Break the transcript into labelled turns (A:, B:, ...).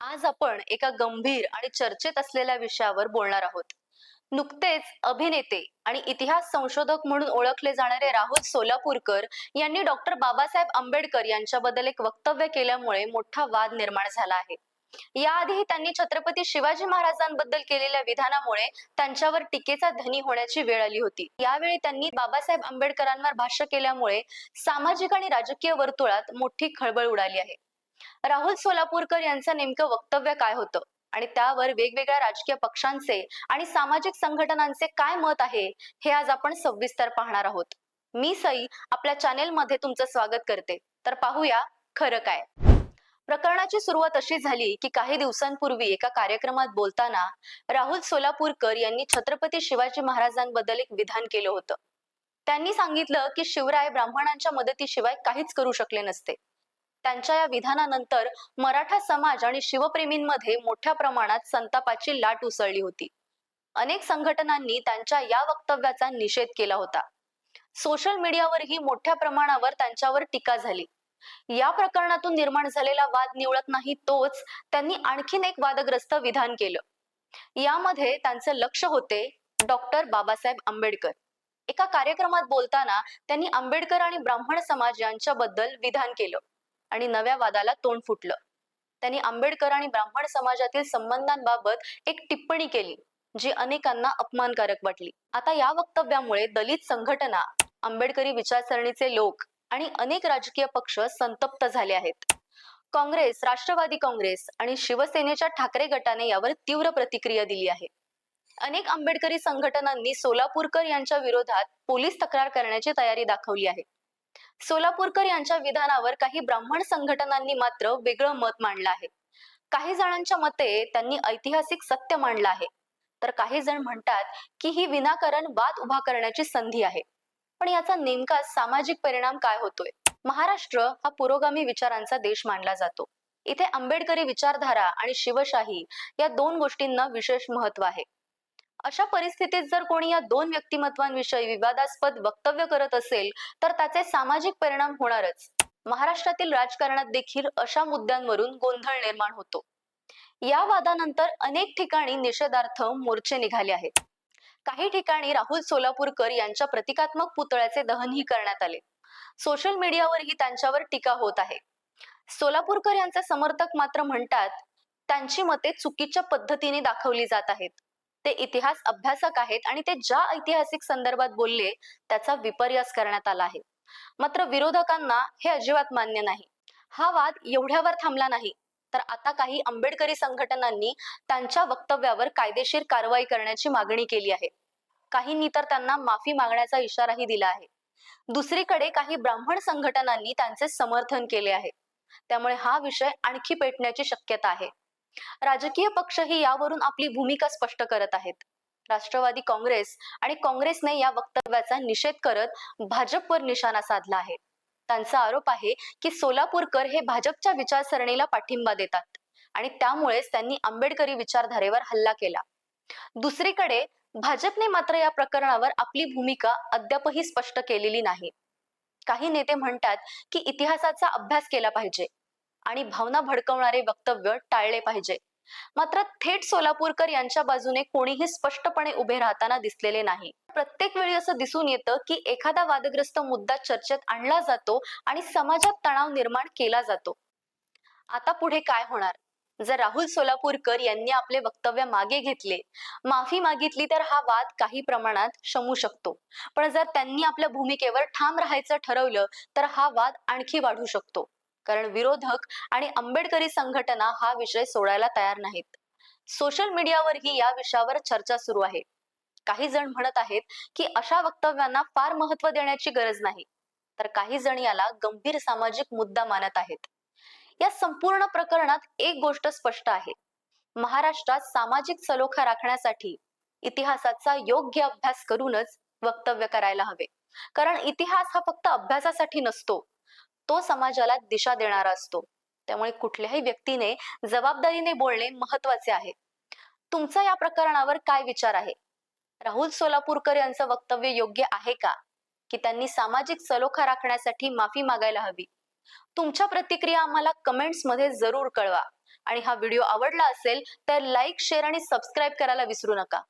A: आज आपण एका गंभीर आणि चर्चेत असलेल्या विषयावर बोलणार आहोत. नुकतेच अभिनेते आणि इतिहास संशोधक म्हणून ओळखले जाणारे राहुल सोलापूरकर यांनी डॉक्टर बाबासाहेब आंबेडकर यांच्याबद्दल एक वक्तव्य केल्यामुळे मोठा वाद निर्माण झाला आहे. याआधीही त्यांनी छत्रपती शिवाजी महाराजांबद्दल केलेल्या विधानामुळे त्यांच्यावर टीकेचा धनी होण्याची वेळ आली होती. यावेळी त्यांनी बाबासाहेब आंबेडकरांवर भाष्य केल्यामुळे सामाजिक आणि राजकीय वर्तुळात मोठी खळबळ उडाली आहे. राहुल सोलापूरकर यांचं नेमकं वक्तव्य काय होतं? आणि त्यावर वेगवेगळ्या राजकीय पक्षांचे आणि सामाजिक संघटनांचे काय मत आहे हे आज आपण सविस्तर पाहणार आहोत. मी सई आपल्या चॅनेल मध्ये तुमचं स्वागत करते. तर पाहूया खरं काय. प्रकरणाची सुरुवात अशी झाली की काही दिवसांपूर्वी एका कार्यक्रमात बोलताना राहुल सोलापूरकर यांनी छत्रपती शिवाजी महाराजांबद्दल एक विधान केलं होतं. त्यांनी सांगितलं की शिवराय ब्राह्मणांच्या मदतीशिवाय काहीच करू शकले नसते. त्यांच्या या विधानानंतर मराठा समाज आणि शिवप्रेमींमध्ये मोठ्या प्रमाणात संतापाची लाट उसळली होती. अनेक संघटनांनी त्यांच्या या वक्तव्याचा निषेध केला होता. सोशल मीडियावरही मोठ्या प्रमाणावर त्यांच्यावर टीका झाली. या प्रकरणातून निर्माण झालेला वाद निवळत नाही तोच त्यांनी आणखीन एक वादग्रस्त विधान केलं. यामध्ये त्यांचं लक्ष होते डॉक्टर बाबासाहेब आंबेडकर. एका कार्यक्रमात बोलताना त्यांनी आंबेडकर आणि ब्राह्मण समाज यांच्याबद्दल विधान केलं. आणि नव्या वादाला तोंड फुटलं. त्यांनी आंबेडकर आणि ब्राह्मण समाजातील संबंधांबाबत एक टिप्पणी केली जी अनेकांना अपमानकारक वाटली. आता या वक्तव्यामुळे दलित संघटना आंबेडकरी विचारसरणीचे लोक आणि अनेक राजकीय पक्ष संतप्त झाले आहेत. काँग्रेस राष्ट्रवादी काँग्रेस आणि शिवसेनेच्या ठाकरे गटाने यावर तीव्र प्रतिक्रिया दिली आहे. अनेक आंबेडकरी संघटनांनी सोलापूरकर यांच्या विरोधात पोलीस तक्रार करण्याची तयारी दाखवली आहे. सोलापूरकर यांच्या विधानावर काही ब्राह्मण संघटनांनी मात्र वेगळं मत मांडलं आहे. काही जणांच्या मते त्यांनी ऐतिहासिक सत्य मांडलं आहे. तर काही जण म्हणतात की ही विनाकारण वाद उभा करण्याची संधी आहे. पण याचा नेमका सामाजिक परिणाम काय होतोय? महाराष्ट्र हा पुरोगामी विचारांचा देश मानला जातो. इथे आंबेडकरी विचारधारा आणि शिवशाही या दोन गोष्टींना विशेष महत्त्व आहे. अशा परिस्थितीत जर कोणी या दोन व्यक्तिमत्वांविषयी विवादास्पद वक्तव्य करत असेल तर त्याचे सामाजिक परिणाम होणारच. महाराष्ट्रातील राजकारणात देखील अशा मुद्द्यांवरून गोंधळ निर्माण होतो. या वादानंतर अनेक ठिकाणी निषेधार्थ मोर्चे निघाले आहेत. काही ठिकाणी राहुल सोलापूरकर यांच्या प्रतिकात्मक पुतळ्याचे दहनही करण्यात आले. सोशल मीडियावरही त्यांच्यावर टीका होत आहे. सोलापूरकर यांचे समर्थक मात्र म्हणतात त्यांची मते चुकीच्या पद्धतीने दाखवली जात आहेत. ते इतिहास अभ्यासक आहेत आणि ते ज्या ऐतिहासिक संदर्भात बोलले त्याचा विपर्यास करण्यात आला आहे. मात्र विरोधकांना हे अजिबात मान्य नाही. हा वाद एवढ्यावर थांबला नाही. तर आता काही आंबेडकरी संघटनांनी त्यांच्या वक्तव्यावर कायदेशीर कारवाई करण्याची मागणी केली आहे. काहींनी तर त्यांना माफी मागण्याचा इशाराही दिला आहे. दुसरीकडे काही ब्राह्मण संघटनांनी त्यांचे समर्थन केले आहे. त्यामुळे हा विषय आणखी पेटण्याची शक्यता आहे. राजकीय पक्षही यावरून आपली भूमिका स्पष्ट करत आहेत. राष्ट्रवादी काँग्रेस आणि काँग्रेसने या वक्तव्याचा निषेध करत भाजपवर निशाणा साधला आहे. त्यांचा आरोप आहे की सोलापूरकर हे भाजपच्या विचारसरणीला पाठिंबा देतात आणि त्यामुळेच त्यांनी आंबेडकरी विचारधारेवर हल्ला केला. दुसरीकडे भाजपने मात्र या प्रकरणावर आपली भूमिका अद्यापही स्पष्ट केलेली नाही. काही नेते म्हणतात की इतिहासाचा अभ्यास केला पाहिजे. आणि भावना भडकवणारे वक्तव्य टाळले पाहिजे. मात्र थेट सोलापूरकर यांच्या बाजूने कोणीही स्पष्टपणे उभे राहताना दिसलेले नाही. प्रत्येक वेळी असं दिसून येतं की एखादा वादग्रस्त मुद्दा चर्चेत आणला जातो आणि समाजात तणाव निर्माण केला जातो. आता पुढे काय होणार? जर राहुल सोलापूरकर यांनी आपले वक्तव्य मागे घेतले माफी मागितली तर हा वाद काही प्रमाणात शमू शकतो. पण जर त्यांनी आपल्या भूमिकेवर ठाम राहायचं ठरवलं तर हा वाद आणखी वाढू शकतो. कारण विरोधक आणि आंबेडकरी संघटना हा विषय सोडायला तयार नाहीत. सोशल मीडियावरही या विषयावर चर्चा सुरू आहे. काही जण म्हणत आहेत की अशा वक्तव्यांना फार महत्त्व देण्याची गरज नाही. तर काही जण याला गंभीर सामाजिक मुद्दा मानत आहेत. या संपूर्ण प्रकरणात एक गोष्ट स्पष्ट आहे. महाराष्ट्रात सामाजिक सलोखा राखण्यासाठी इतिहासाचा योग्य अभ्यास करूनच वक्तव्य करायला हवे. कारण इतिहास हा फक्त अभ्यासासाठी नसतो तो समाजाला दिशा देणारा असतो. त्यामुळे कुठल्याही व्यक्तीने जबाबदारीने बोलणे महत्त्वाचे आहे. तुमचा या प्रकरणावर काय विचार आहे? राहुल सोलापूरकर यांचं वक्तव्य योग्य आहे का? की त्यांनी सामाजिक सलोखा राखण्यासाठी माफी मागायला हवी? तुमच्या प्रतिक्रिया आम्हाला कमेंट्समध्ये जरूर कळवा. आणि हा व्हिडिओ आवडला असेल तर लाईक शेअर आणि सबस्क्राईब करायला विसरू नका.